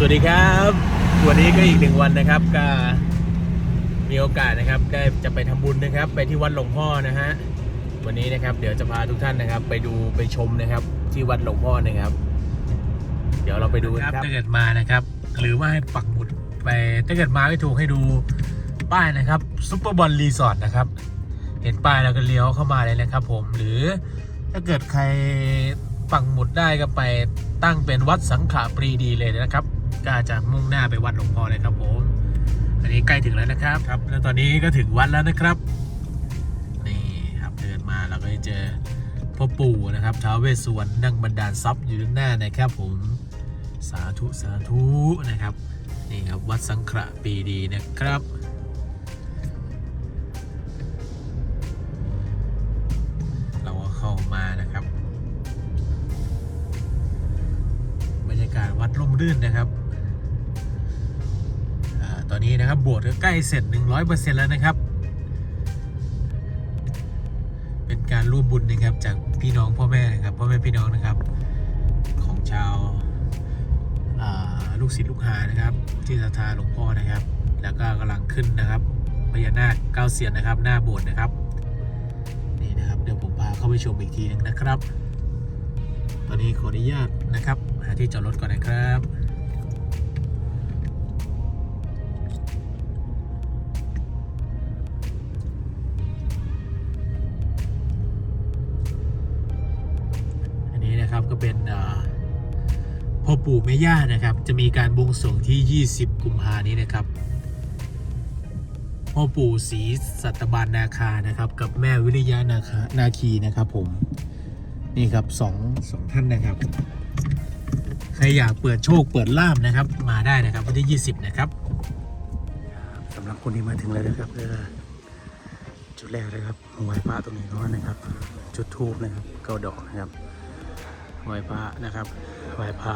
สวัสดีครับ วันนี้ก็อีกหนึ่งวันนะครับก็มีโอกาสนะครับได้จะไปทำบุญนะครับ ไปที่วัดหลวงพ่อนะฮะวันนี้นะครับ เดี๋ยวจะพาทุกท่านนะครับ ไปดูไปชมนะครับ ที่วัดหลวงพ่อนะครับ เดี๋ยวเราไปดูครับถ้าเกิดมานะครับ หรือว่าให้ปักหมุดไปถ้าเกิดมาไม่ถูกให้ดูป้ายนะครับซุปเปอร์บอลรีสอร์ทนะครับ เห็นป้ายแล้วก็เลี้ยวเข้ามาเลยนะครับ ผมหรือถ้าเกิดใครปักหมุดได้ก็ไปตั้งเป็นวัดสังขปรีดีเลยนะครับ ก็จะมุ่งหน้าไปวัดหลวงพ่อเลยครับผม อันนี้ใกล้ถึงแล้วนะครับครับ แล้วตอนนี้ก็ถึงวัดแล้วนะครับ นี่ครับเดินมาเราก็จะเจอพ่อปู่นะครับท้าวเวสสุวรรณนั่งบันดาลทรัพย์อยู่ด้านหน้านะครับผมสาธุสาธุนะครับนี่ครับวัดสังขปรีดีนะครับเราก็เข้ามานะครับบรรยากาศวัดร่มรื่นนะครับ อนนี้นะครับบสถ์ก็ใกล้เสร็จ 100%แล้วนะครับ เป็นการร่วมบุญนะครับจากพี่น้องพ่อแม่นะครับพ่อแม่พี่น้องนะครับ ของชาวลูกศิษย์ลูกหานะครับ ที่ศรัทธาหลวงพ่อนะครับ แล้วก็กำลังขึ้นนะครับพญานาคเก้าเสียนนะครับ หน้าโบสถ์นะครับนี่นะครับเดี๋ยวผมพาเข้าไปชมอีกทีนึงนะครับ ตอนนี้ขออนุญาตนะครับ หาที่จอดรถก่อนนะครับ เป็นพ่อปู่แม่ย่านะครับ จะมีการบวงสรวงที่ 20 กุมภานี้นะครับพ่อปู่ศรีสัตบานนาคานะครับ กับแม่วิริยะนาคานาคีนะครับ ผมนี่ครับสองสองท่านนะครับใครอยากเปิดโชคเปิดล่ามนะครับ มาได้นะครับวันที่ 20 นะครับสำหรับคนที่มาถึงแล้วนะครับจุดแรกเลยครับไหว้พระตรงนี้ก่อนนะครับ จุดทูบนะครับเก้าดอกนะครับ ไหว้พระนะครับไหว้พระ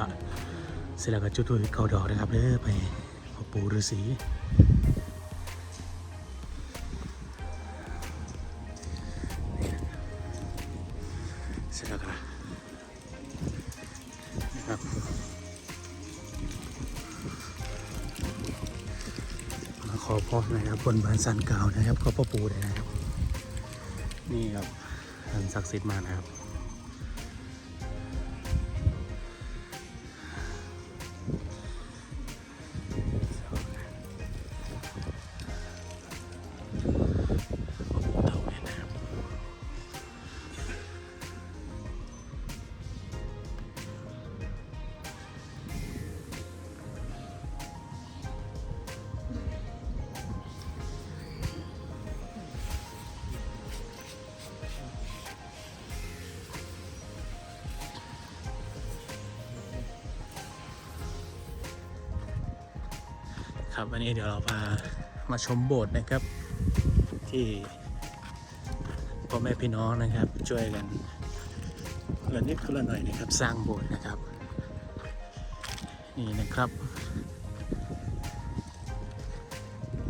เสร็จแล้วก็จุดทูบเก้าดอกนะครับเด้อไปพ่อปู่ฤาษีเสร็จแล้วครับนะครับมาขอพรนะครับบนบานสันเก่านะครับขอพ่อปู่เลยนะครับ นี่ครับท่านศักดิ์สิทธิ์มากนะครับ ครับวันนี้เดี๋ยวเราพามาชมโบสถ์นะครับ ที่พ่อแม่พี่น้องนะครับ ช่วยกันละนิดคนละหน่อยนะครับ สร้างโบสถ์นะครับ นี่นะครับ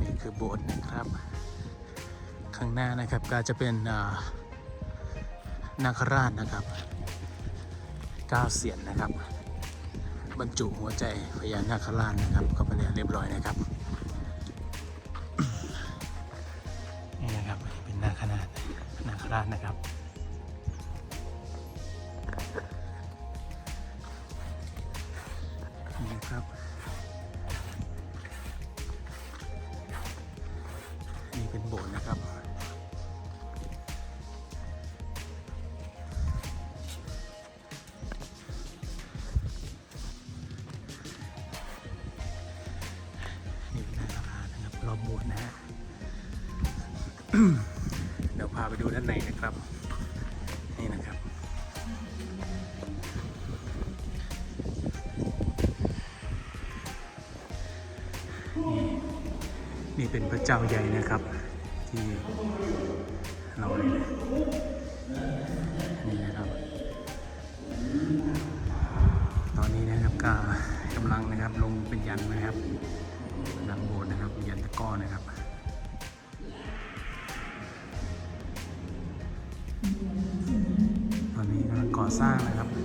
นี่คือโบสถ์นะครับ ข้างหน้านะครับก็จะเป็นนาคราชนะครับก้าเสียนนะครับ บรรจุหัวใจพญานาคราชนะครับเข้าไปแล้วเรียบร้อยนะครับนี่นะครับเป็นนาคราชนาคราชนะครับนี่นะครับ อบโบสถ์นะฮะเดี๋ยวพาไปดูด้านในนะครับ นี่นะครับ นี่นี่เป็นพระเจ้าใหญ่นะครับ ที่เราเลยนะนี่นะครับ สร้างนะครับ